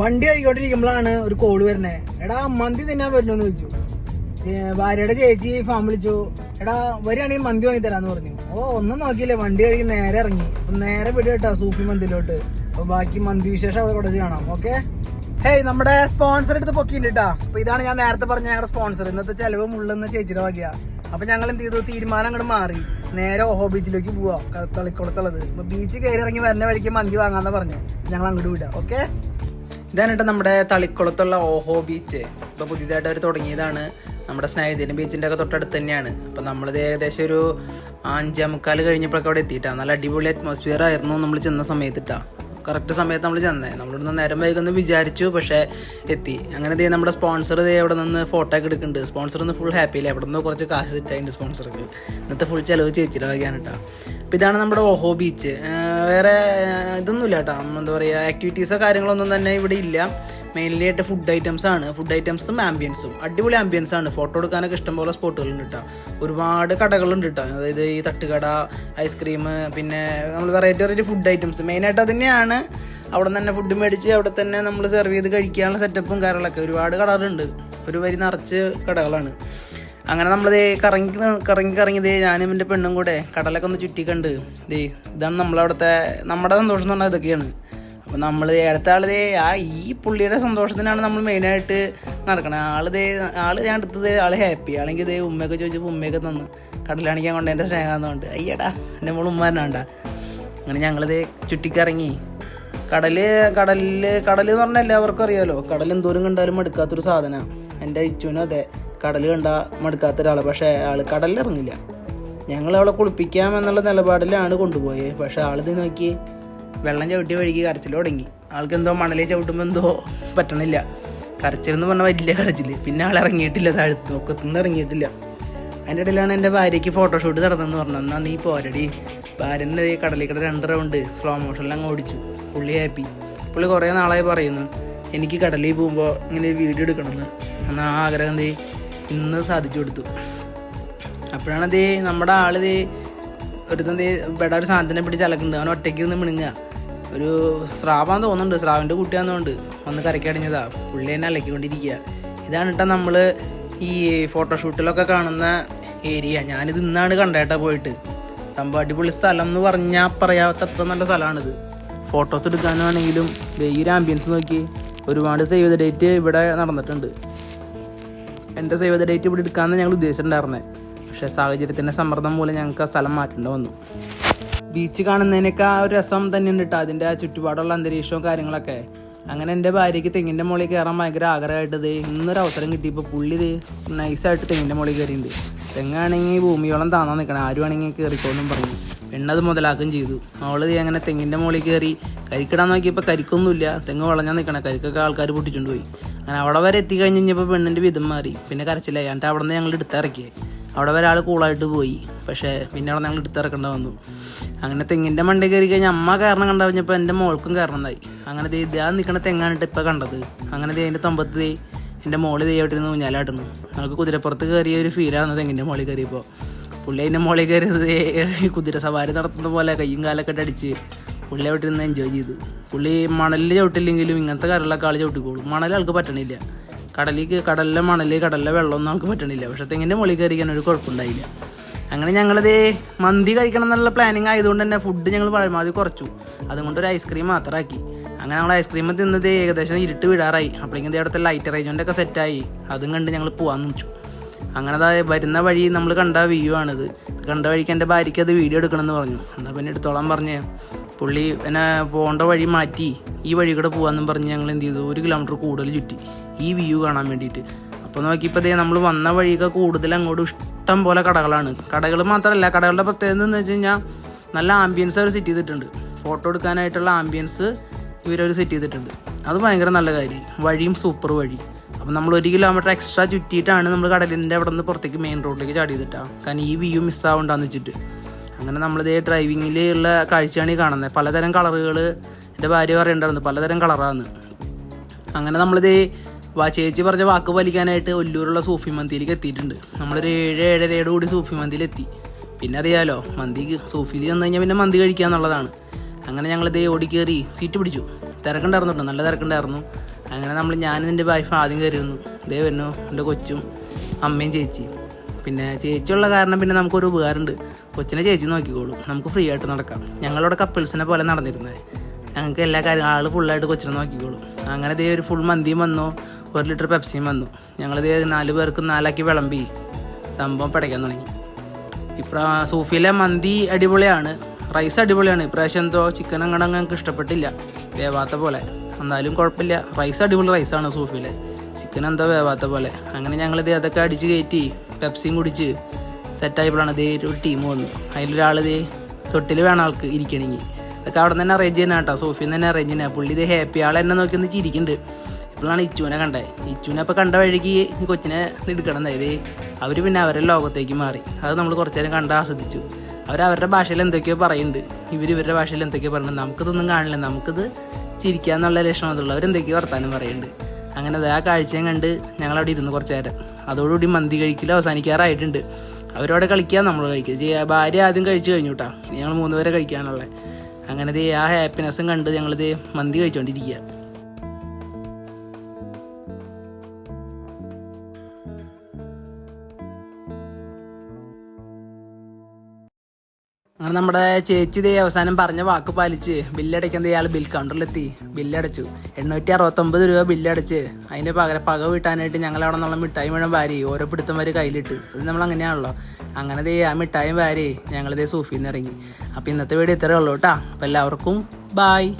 വണ്ടി കഴിക്കൊണ്ടിരിക്കുമ്പോഴാണ് ഒരു കോൾ വരുന്നത് എടാ മന്തി തിന്നാൻ പറ്റുമെന്ന് ചോദിച്ചു. ഭാര്യയുടെ ചേച്ചി ഫാം വിളിച്ചു. എടാ വരികയാണെങ്കിൽ മന്തി വാങ്ങി തരാന്ന് പറഞ്ഞു. ഓ ഒന്നും നോക്കിയില്ലേ. വണ്ടി കഴിക്കും നേരെ ഇറങ്ങി. നേരെ വിടുക കേട്ടോ സൂഫി മന്തിയിലോട്ട്. ബാക്കി മന്തി വിശേഷം അവിടെ കൊടുത്ത് കാണാം. ഓക്കെ ഹേയ് നമ്മുടെ സ്പോൺസർ എടുത്ത് പൊക്കിയില്ലട്ടാ അപ്പൊ ഇതാണ് ഞാൻ നേരത്തെ പറഞ്ഞ ഞങ്ങളുടെ സ്പോൺസർ ഇന്നത്തെ ചെലവ് മുള്ളെന്ന് ചേച്ചിയുടെ വകയാ. അപ്പൊ ഞങ്ങൾ എന്ത് ചെയ്തു? തീരുമാനം അങ്ങോട്ട് മാറി. നേരെ ഓഹോ ബീച്ചിലേക്ക് പോവാം. തളിക്കുളത്തുള്ളത്. ബീച്ച് കയറി ഇറങ്ങി വരുന്ന വഴിക്ക് മന്തി വാങ്ങാന്നാ പറഞ്ഞു. ഞങ്ങൾ അങ്ങോട്ട് വിടാം. ഓക്കെ ഇതാണ് നമ്മുടെ തളിക്കുളത്തുള്ള ഓഹോ ബീച്ച് ഇപ്പൊ പുതിയതായിട്ട് അവർ തുടങ്ങിയതാണ്. നമ്മുടെ സ്നേഹിതന് ബീച്ചിന്റെ ഒക്കെ തൊട്ടടുത്ത് തന്നെയാണ്. അപ്പൊ നമ്മളിത് ഏകദേശം ഒരു അഞ്ചേ മുക്കാൽ കഴിഞ്ഞപ്പോഴൊക്കെ അവിടെ എത്തിയിട്ടാണ് നല്ല അടിപൊളി അറ്റ്മോസ്ഫിയർ ആയിരുന്നു നമ്മൾ ചെന്ന സമയത്തിട്ടാ കറക്റ്റ് സമയത്ത് നമ്മൾ ചെന്നേ. നമ്മളിവിടുന്ന് നേരം വൈകുന്നു വിചാരിച്ചു പക്ഷേ എത്തി. അങ്ങനെ ദേ നമ്മുടെ സ്പോൺസർ ദേ അവിടെ നിന്ന് ഫോട്ടോ ഒക്കെ എടുക്കുന്നുണ്ട്. സ്പോൺസർ ഒന്ന് ഫുൾ ഹാപ്പി അല്ലേ? അവിടെ നിന്ന് കുറച്ച് കാശ് സെറ്റായിട്ടുണ്ട് സ്പോൺസർക്ക് ഇന്നത്തെ ഫുൾ ചിലവ് ചേച്ചിയുടെ വകയാണ് കേട്ടോ അപ്പോൾ ഇതാണ് നമ്മുടെ ഓഹോ ബീച്ച് വേറെ ഇതൊന്നുമില്ല കേട്ടോ എന്താ പറയുക ആക്ടിവിറ്റീസോ കാര്യങ്ങളൊന്നും തന്നെ ഇവിടെ ഇല്ല. മെയിൻലി ആയിട്ട് ഫുഡ് ഐറ്റംസ് ആണ് ഫുഡ് ഐറ്റംസും ആംബിയൻസും അടിപൊളി ആംബിയൻസ് ആണ്. ഫോട്ടോ എടുക്കാനൊക്കെ ഇഷ്ടംപോലെ സ്പോട്ടുകളുണ്ട് കേട്ടോ ഒരുപാട് കടകളുണ്ട് കേട്ടോ അതായത് ഈ തട്ടുകട ഐസ്ക്രീം പിന്നെ നമ്മൾ വെറൈറ്റി വെറൈറ്റി ഫുഡ് ഐറ്റംസ് മെയിനായിട്ട് അത് തന്നെയാണ്. അവിടെ തന്നെ ഫുഡ് മേടിച്ച് അവിടെ തന്നെ നമ്മൾ സെർവ് ചെയ്ത് കഴിക്കാനുള്ള സെറ്റപ്പും കാര്യങ്ങളൊക്കെ. ഒരുപാട് കടകളുണ്ട്. ഒരു വരി നിറച്ച് കടകളാണ്. അങ്ങനെ നമ്മൾ കറങ്ങി കറങ്ങി കറങ്ങി ദേ ഞാനും എന്റെ പെണ്ണും കൂടെ കടലൊക്കെ ഒന്ന് ചുറ്റിക്കണ്ട്. ദേ ഇതാണ് നമ്മളവിടുത്തെ നമ്മുടെ സന്തോഷം എന്ന് പറഞ്ഞാൽ ഇതൊക്കെയാണ്. അപ്പം നമ്മൾ അടുത്ത ആളിതേ ആ ഈ പുള്ളിയുടെ സന്തോഷത്തിനാണ് നമ്മൾ മെയിനായിട്ട് നടക്കണത് ആൾ ആൾ ഞാൻ എടുത്തത് ആൾ ഹാപ്പി ആണെങ്കിൽ ഇതേ ഉമ്മയൊക്കെ ചോദിച്ചപ്പോൾ ഉമ്മയൊക്കെ തന്നു. കടലാണിക്കാൻ കൊണ്ട് എന്റെ സ്നേഹമെന്നുണ്ട് അയ്യടാ എന്റെ മോൾ ഉമ്മാരനാണ്ട അങ്ങനെ ഞങ്ങളിത് ചുറ്റിക്കറങ്ങി. കടൽ കടലിൽ കടൽ എന്ന് പറഞ്ഞാൽ എല്ലാവർക്കും അറിയാമല്ലോ കടൽ എന്തോരം കണ്ടാലും മടുക്കാത്തൊരു സാധനമാണ് എന്റെ അച്ഛനും അതെ കടൽ കണ്ട മടുക്കാത്ത ഒരാൾ പക്ഷേ ആൾ കടലിൽ ഇറങ്ങില്ല ഞങ്ങൾ അവളെ കുളിപ്പിക്കാം എന്നുള്ള നിലപാടിലാണ് കൊണ്ടുപോയത് പക്ഷേ ആളിത് നോക്കി വെള്ളം ചവിട്ടി വഴിക്ക് കരച്ചിൽ തുടങ്ങി. ആൾക്ക് എന്തോ മണലേ ചവിട്ടുമ്പോൾ എന്തോ പറ്റണില്ല. കരച്ചിലെന്ന് പറഞ്ഞാൽ വലിയ കരച്ചിൽ പിന്നെ ആൾ ഇറങ്ങിയിട്ടില്ല താഴത്ത്. ഒക്കത്തുനിന്ന് ഇറങ്ങിയിട്ടില്ല. അതിന്റെ ഇടയിലാണ് എന്റെ ഭാര്യയ്ക്ക് ഫോട്ടോഷൂട്ട് നടന്നെന്ന് പറഞ്ഞു എന്നാൽ നീ പോരടി. ഭാര്യന്റെ കടലിക്കട രണ്ട് റൗണ്ട് സ്ലോ മോഷനിൽ അങ്ങ് ഓടിച്ചു. പുള്ളി ഹാപ്പി പുള്ളി കുറേ നാളായി പറയുന്നു എനിക്ക് കടലിൽ പോകുമ്പോൾ ഇങ്ങനെ വീഡിയോ എടുക്കണമെന്ന്. എന്നാൽ ആ ആഗ്രഹം ദേ ഇന്ന് സാധിച്ചു കൊടുത്തു. അപ്പോഴാണ് ദേ നമ്മുടെ ആൾ ദേ ഒരുത്തൻ ഇവിടെ ഒരു സാധനത്തിനെ പിടിച്ച് അലക്കുന്നുണ്ട്. അവൻ ഒറ്റയ്ക്ക് നിന്ന് മിണുങ്ങുക. ഒരു സ്രാവാന്ന് തോന്നുന്നുണ്ട് സ്രാവിന്റെ കുട്ടിയാന്ന് ഒന്ന് വന്ന് കരക്കടിഞ്ഞതാ പുള്ളി തന്നെ അലക്കിക്കൊണ്ടിരിക്കുക ഇതാണ് കേട്ടോ നമ്മൾ ഈ ഫോട്ടോഷൂട്ടിലൊക്കെ കാണുന്ന ഏരിയ ഞാനിത് ഇന്നാണ് കണ്ടേട്ടാ പോയിട്ട്. സംഭവം അടിപൊളി സ്ഥലം എന്ന് പറഞ്ഞാൽ പറയാത്ത അത്ര നല്ല സ്ഥലമാണിത് ഫോട്ടോസ് എടുക്കാനാണെങ്കിലും ഈ ഒരു ആംബിയൻസ് നോക്കി. ഒരുപാട് സേവ് ദ ഡേറ്റ് ഇവിടെ നടന്നിട്ടുണ്ട്. എന്റെ സേവ് ദ ഡേറ്റ് ഇവിടെ എടുക്കാമെന്ന് ഞങ്ങൾ ഉദ്ദേശിച്ചിട്ടുണ്ടായിരുന്നത് പക്ഷേ സാഹചര്യത്തിന്റെ സമ്മർദ്ദം മൂലം ഞങ്ങൾക്ക് ആ സ്ഥലം മാറ്റേണ്ടി വന്നു. ബീച്ച് കാണുന്നതിനൊക്കെ ആ ഒരു രസം തന്നെയുണ്ട് കേട്ടോ അതിന്റെ ആ ചുറ്റുപാടുള്ള അന്തരീക്ഷവും കാര്യങ്ങളൊക്കെ. അങ്ങനെ എന്റെ ഭാര്യയ്ക്ക് തെങ്ങിന്റെ മുകളിൽ കയറാൻ ഭയങ്കര ആഗ്രഹമായിട്ടത് ഇന്നൊരു അവസരം കിട്ടിയപ്പോൾ പുള്ളി ഇത് നൈസായിട്ട് തെങ്ങിന്റെ മുകളിൽ കയറിയിട്ടുണ്ട്. തെങ്ങാണെങ്കിൽ ഭൂമിയോളം താന്നാൻ നിൽക്കണം. ആരും ആണെങ്കിൽ കയറിക്കോന്നും പറഞ്ഞു പെണ്ണത് മുതലാക്കുകയും ചെയ്തു. അവൾ അങ്ങനെ തെങ്ങിന്റെ മുകളിൽ കയറി കരിക്കിടാൻ നോക്കിയപ്പോൾ കരിക്കൊന്നുമില്ല. തെങ്ങ് വളഞ്ഞാൽ നിൽക്കണം. കരിക്കൊക്കെ ആൾക്കാർ പൊട്ടിച്ചുകൊണ്ട് പോയി. അങ്ങനെ അവിടെ വരെ എത്തിക്കഴിഞ്ഞ് കഴിഞ്ഞപ്പോൾ പെണ്ണിന്റെ വിധം മാറി. പിന്നെ കരച്ചില്ല എന്നിട്ട് അവിടെ നിന്ന് ഞങ്ങൾ എടുത്തിറക്കിയേ അവിടെ വരെ ആൾ കൂളായിട്ട് പോയി. പക്ഷേ പിന്നെ അവിടെ ഞങ്ങൾ എടുത്തിറക്കേണ്ട വന്നു. അങ്ങനെ തെങ്ങിന്റെ മണ്ടയിൽ കയറി കഴിഞ്ഞാൽ അമ്മ കാരണം കണ്ടു കഴിഞ്ഞപ്പോൾ എന്റെ മോൾക്കും കാരണം ഉണ്ടായി അങ്ങനെ ദേ ഇതാ നിൽക്കണ തെങ്ങാണിട്ട് ഇപ്പോൾ കണ്ടത്. അങ്ങനെ ദേ അതിന്റെ തൊമ്പത്ത് ദേ എന്റെ മോൾ ദൈവമായിട്ടിരുന്ന് ഊഞ്ഞാലാട്ടുന്നു ഞങ്ങൾക്ക് കുതിരപ്പുറത്ത് കയറിയ ഒരു ഫീലാണ് തെങ്ങിന്റെ മോളിൽ കയറിയപ്പോൾ പുള്ളി അതിന്റെ മോളിൽ കയറിയത് കുതിര സവാരി നടത്തുന്ന പോലെ കയ്യും കാലൊക്കെ അടിച്ച് പുള്ളി അവിടെ ഇരുന്ന് എൻജോയ് ചെയ്തു. പുള്ളി മണലിൽ ചവിട്ടില്ലെങ്കിലും ഇങ്ങനത്തെ കരളൊക്കെ ആൾ ചവിട്ടിക്കോളും. മണൽ ആൾക്ക് പറ്റണില്ല. കടലിൽ കടലിലെ മണൽ കടലിലെ വെള്ളമൊന്നും ആൾക്ക് പറ്റണില്ല. പക്ഷെ തെങ്ങിന്റെ മുകളിൽ കയറിക്കാൻ ഒരു കുഴപ്പമുണ്ടായില്ല. അങ്ങനെ ഞങ്ങളത് മന്തി കഴിക്കണം എന്നുള്ള പ്ലാനിങ് ആയതുകൊണ്ട് തന്നെ ഫുഡ് ഞങ്ങൾ പരമാവധി കുറച്ചു. അതുകൊണ്ട് ഒരു ഐസ്ക്രീം മാത്രമാക്കി അങ്ങനെ ഞങ്ങൾ ഐസ്ക്രീം തിന്നത് ഏകദേശം ഇരുട്ട് വിടാറായി. അപ്പോഴേക്കും അവിടുത്തെ ലൈറ്റ് അറേഞ്ച്മെന്റ് ഒക്കെ സെറ്റായി അതും കണ്ട് ഞങ്ങൾ പോകാൻ നിൽച്ചു അങ്ങനെ അതായത് വരുന്ന വഴി നമ്മൾ കണ്ട വ്യൂ ആണിത്. കണ്ട വഴിക്ക് എന്റെ ഭാര്യയ്ക്ക് അത് വീഡിയോ എടുക്കണമെന്ന് പറഞ്ഞു. എന്നാൽ പിന്നെ എടുത്തോളാൻ പറഞ്ഞ്. പുള്ളി എന്നെ പോകേണ്ട വഴി മാറ്റി ഈ വഴി കൂടെ പോകാമെന്നും പറഞ്ഞ് ഞങ്ങൾ എന്ത് ചെയ്തു? ഒരു കിലോമീറ്റർ കൂടുതൽ ചുറ്റി. ഈ വ്യൂ കാണാൻ വേണ്ടിയിട്ട്. അപ്പോൾ നോക്കിയപ്പോൾ ദേ നമ്മൾ വന്ന വഴിയൊക്കെ കൂടുതൽ അങ്ങോട്ട് ഇഷ്ടം പോലെ കടകളാണ്. കടകൾ മാത്രമല്ല കടകളുടെ പ്രത്യേകത എന്ന് വെച്ച് കഴിഞ്ഞാൽ നല്ല ആംബിയൻസ് അവർ സെറ്റ് ചെയ്തിട്ടുണ്ട്. ഫോട്ടോ എടുക്കാനായിട്ടുള്ള ആംബിയൻസ് ഇവരവർ സെറ്റ് ചെയ്തിട്ടുണ്ട്. അത് ഭയങ്കര നല്ല കാര്യം. വഴിയും സൂപ്പർ വഴി. അപ്പം നമ്മൾ ഒരു കിലോമീറ്റർ എക്സ്ട്രാ ചുറ്റിയിട്ടാണ് നമ്മൾ കടലിന്റെ അവിടെ നിന്ന് പുറത്തേക്ക് മെയിൻ റോഡിലേക്ക് ചാടി ചെയ്തിട്ടാണ് കാരണം ഈ വ്യൂ മിസ്സാവണ്ടെന്ന് വെച്ചിട്ട്. അങ്ങനെ നമ്മളിതേ ഡ്രൈവിങ്ങിൽ ഉള്ള കാഴ്ചയാണ് ഈ കാണുന്നത്. പലതരം കളറുകൾ എന്റെ ഭാര്യ പറയണ്ടായിരുന്നു. പലതരം കളറാണ്. അങ്ങനെ നമ്മളിത് വാ ചേച്ചി പറഞ്ഞ വാക്ക് പാലിക്കാനായിട്ട് ഒല്ലൂരുള്ള സൂഫി മന്തിയിലേക്ക് എത്തിയിട്ടുണ്ട്. നമ്മളൊരു ഏഴ് ഏഴരയോട് കൂടി സൂഫി മന്തിയിൽ എത്തി പിന്നെ അറിയാലോ മന്തി സൂഫിയിൽ ചെന്ന് കഴിഞ്ഞാൽ പിന്നെ മന്തി കഴിക്കുക എന്നുള്ളതാണ്. അങ്ങനെ ഞങ്ങളിത് ഓടി സീറ്റ് പിടിച്ചു. തിരക്കുണ്ടായിരുന്നു നല്ല തിരക്കുണ്ടായിരുന്നു. അങ്ങനെ നമ്മൾ ഞാനും എന്റെ വൈഫ് ആദ്യം കയറി വന്നു. ഇതേ വരുന്നു എന്റെ കൊച്ചും അമ്മയും ചേച്ചി പിന്നെ ചേച്ചിയുള്ള കാരണം പിന്നെ നമുക്കൊരു ഉപകാരമുണ്ട്. കൊച്ചിനെ ചേച്ചി നോക്കിക്കോളും. നമുക്ക് ഫ്രീ ആയിട്ട് നടക്കാം. ഞങ്ങളിവിടെ കപ്പിൾസിനെ പോലെ നടന്നിരുന്നത് ഞങ്ങൾക്ക് എല്ലാ കാര്യങ്ങളും ആൾ ഫുള്ളായിട്ട് കൊച്ചിനെ നോക്കിക്കോളൂ. അങ്ങനെ ദേ ഒരു ഫുൾ മന്തിയും വന്നു. ഒരു ലിറ്റർ പെപ്സിയും വന്നു. ഞങ്ങളിത് നാല് പേർക്ക് നാലാക്കി വിളമ്പി. സംഭവം പടയ്ക്കാൻ തുടങ്ങി. ഇപ്പം സൂഫിയിലെ മന്തി അടിപൊളിയാണ്. റൈസ് അടിപൊളിയാണ്. ഇപ്രാവശ്യം എന്തോ ചിക്കൻ അങ്ങനെ ഞങ്ങൾക്ക് ഇഷ്ടപ്പെട്ടില്ല. വേവാത്ത പോലെ. എന്നാലും കുഴപ്പമില്ല. റൈസ് അടിപൊളി റൈസാണ് സൂഫിയിലെ. ചിക്കൻ എന്തോ വേവാത്ത പോലെ. അങ്ങനെ ഞങ്ങളിത് അതൊക്കെ അടിച്ച് കയറ്റി പെപ്സിയും കുടിച്ച് സെറ്റായപ്പോഴാണ് ഇതേ ഒരു ടീം വന്നു അതിലൊരാൾ ഇതേ തൊട്ടിൽ വേണം ആൾക്ക് ഇരിക്കണമെങ്കിൽ അതൊക്കെ അവിടെ തന്നെ അറേഞ്ച് ചെയ്യുന്ന കേട്ടോ. സോഫിയിൽ തന്നെ അറേഞ്ച് ചെയ്യുന്ന പുള്ളി ഇത് ഹാപ്പി ആൾ എന്നെ നോക്കി ഒന്ന് ചിരിക്കുന്നുണ്ട്. ഇപ്പോഴാണ് ഇച്ചുവിനെ കണ്ടത്. ഇച്ചുവിനെ അപ്പോൾ കണ്ട വഴിക്ക് കൊച്ചിനെ എടുക്കണം എന്നായത് അവർ പിന്നെ അവരുടെ ലോകത്തേക്ക് മാറി. അത് നമ്മൾ കുറച്ച് നേരം കണ്ട് ആസ്വദിച്ചു. അവർ അവരുടെ ഭാഷയിൽ എന്തൊക്കെയോ പറയുന്നുണ്ട്. ഇവർ ഇവരുടെ ഭാഷയിൽ എന്തൊക്കെയോ പറയുന്നുണ്ട്. നമുക്കിതൊന്നും കാണില്ല. നമുക്കിത് ചിരിക്കാന്നുള്ള ലക്ഷണമുള്ള അവരെന്തൊക്കെയോ വർത്താനം പറയുന്നുണ്ട്. അങ്ങനെ ആ കാഴ്ചയും കണ്ട് ഞങ്ങളവിടെ ഇരുന്ന് കുറച്ച് നേരം. അതോടുകൂടി മന്തി കഴിക്കൽ അവസാനിക്കാറായിട്ടുണ്ട്. അവരവിടെ കളിക്കുക നമ്മൾ കഴിക്കുക ഭാര്യ ആദ്യം കഴിച്ചു കഴിഞ്ഞു കേട്ടോ ഞങ്ങൾ മൂന്നുപേരെ കഴിക്കാനുള്ളത് അങ്ങനെ ആ ഹാപ്പിനെസ്സും കണ്ട് ഞങ്ങളിത് മന്തി കഴിച്ചുകൊണ്ടിരിക്കുക അങ്ങനെ നമ്മുടെ ചേച്ചി ദേ അവസാനം പറഞ്ഞ വാക്ക് പാലിച്ച് ബില്ലടയ്ക്കാൻ ഇയാൾ ബിൽ കൗണ്ടറിലെത്തി ബില്ലടച്ചു. എണ്ണൂറ്റി അറുപത്തൊമ്പത് രൂപ ബില്ലടച്ച്. അതിന്റെ പകരം പക വീട്ടാനായിട്ട് ഞങ്ങൾ അവിടെ നിന്നുള്ള മിഠായി മുഴുവൻ വാരി ഓരോ പിടുത്തം വരെ കയ്യിലിട്ട്. അത് നമ്മൾ അങ്ങനെയാണല്ലോ. അങ്ങനെ ദേ ആ മിഠായും വാരി ഞങ്ങളിതേ സൂഫിന്ന് ഇറങ്ങി. അപ്പം ഇന്നത്തെ വീഡിയോ ഇത്രയേ ഉള്ളൂ കേട്ടോ. അപ്പം എല്ലാവർക്കും ബായ്